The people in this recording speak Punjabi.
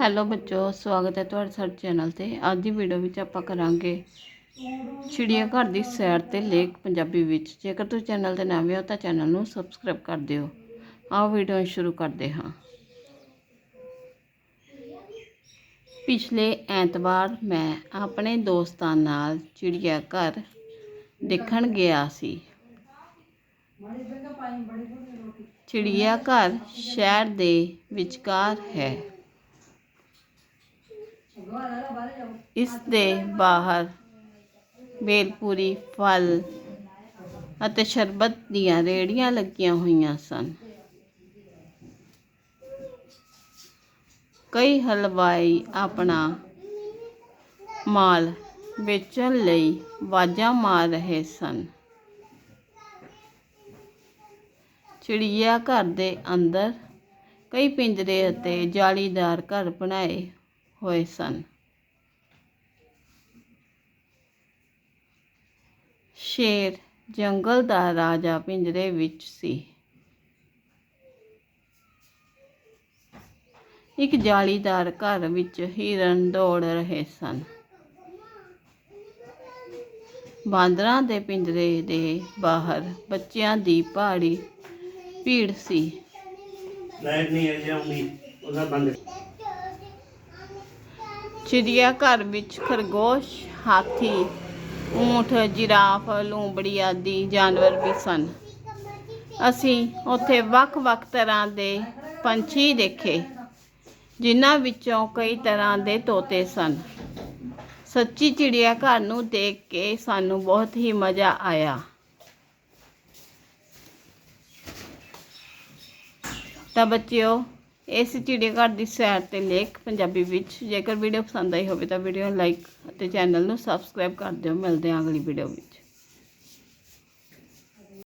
ਹੈਲੋ ਬੱਚੋ, ਸਵਾਗਤ ਹੈ ਤੁਹਾਡਾ ਸਾਡੇ ਚੈਨਲ ਤੇ। ਅੱਜ ਦੀ ਵੀਡੀਓ ਵਿੱਚ ਆਪਾਂ ਕਰਾਂਗੇ ਚਿੜੀਆ ਘਰ ਦੀ ਸੈਰ ਤੇ ਲੇਖ ਪੰਜਾਬੀ ਵਿੱਚ। ਜੇਕਰ ਤੁਸੀਂ ਚੈਨਲ ਤੇ ਨਵੇਂ ਹੋ ਤਾਂ ਚੈਨਲ ਨੂੰ ਸਬਸਕ੍ਰਾਈਬ ਕਰ ਦਿਓ। ਆਓ ਵੀਡੀਓ ਸ਼ੁਰੂ ਕਰਦੇ ਹਾਂ। ਪਿਛਲੇ ਐਤਵਾਰ ਮੈਂ ਆਪਣੇ ਦੋਸਤਾਂ ਨਾਲ ਚਿੜੀਆ ਘਰ ਦੇਖਣ ਗਿਆ ਸੀ। ਚਿੜੀਆ ਘਰ ਸ਼ਹਿਰ ਦੇ ਵਿਚਕਾਰ ਹੈ। ਇਸ ਦੇ ਬਾਹਰ ਬੇਲਪੂਰੀ ਫਲ ਅਤੇ ਸ਼ਰਬਤ ਦੀਆਂ ਰੇੜੀਆਂ ਲੱਗੀਆਂ ਹੋਈਆਂ ਸਨ। ਕਈ ਹਲਵਾਈ ਆਪਣਾ ਮਾਲ ਵੇਚਣ ਲਈ ਵਾਜਾਂ ਮਾਰ ਰਹੇ ਸਨ। ਚਿੜੀਆ ਘਰ ਦੇ ਅੰਦਰ ਕਈ ਪਿੰਜਰੇ ਅਤੇ ਜਾਲੀਦਾਰ ਘਰ ਬਣਾਏ ਹੋਏ ਸਨ। ਸ਼ੇਰ ਜੰਗਲ ਦਾ ਰਾਜਾ ਪਿੰਜਰੇ ਵਿੱਚ ਸੀ। ਇੱਕ ਜਾਲੀਦਾਰ ਘਰ ਵਿੱਚ ਹਿਰਨ ਦੌੜ ਰਹੇ ਸਨ। ਬਾਂਦਰਾਂ ਦੇ ਪਿੰਜਰੇ ਦੇ ਬਾਹਰ ਬੱਚਿਆਂ ਦੀ ਪਹਾੜੀ ਭੀੜ ਸੀ। ਲਾਈਟ ਨਹੀਂ ਆ ਜਾਊਂਗੀ ਉਹਦਾ ਬੰਦ ਚਿੜੀਆ ਘਰ ਵਿੱਚ ਖਰਗੋਸ਼ ਹਾਥੀ ਊਂਠ ਜਿਰਾਫ ਲੂੰਬੜੀ ਆਦਿ ਜਾਨਵਰ ਵੀ ਸਨ। ਅਸੀਂ ਉੱਥੇ ਵੱਖ-ਵੱਖ ਤਰ੍ਹਾਂ ਦੇ ਪੰਛੀ ਦੇਖੇ ਜਿਨ੍ਹਾਂ ਵਿੱਚੋਂ ਕਈ ਤਰ੍ਹਾਂ ਦੇ ਤੋਤੇ ਸਨ। ਸੱਚੀ ਚਿੜੀਆ ਘਰ ਨੂੰ ਦੇਖ ਕੇ ਸਾਨੂੰ ਬਹੁਤ ਹੀ ਮਜ਼ਾ ਆਇਆ। ਤਾਂ ਬੱਚਿਓ, ਇਸ ਚਿੜੀਆਘਰ ਦੀ ਸੈਰ ਤੇ ਲੇਖ ਪੰਜਾਬੀ ਵਿੱਚ। ਜੇਕਰ ਵੀਡੀਓ ਪਸੰਦ ਆਈ ਹੋਵੇ ਤਾਂ ਵੀਡੀਓ ਨੂੰ ਲਾਈਕ ਅਤੇ ਚੈਨਲ ਨੂੰ ਸਬਸਕ੍ਰਾਈਬ ਕਰ ਦਿਓ। ਮਿਲਦੇ ਹਾਂ ਅਗਲੀ ਵੀਡੀਓ ਵਿੱਚ।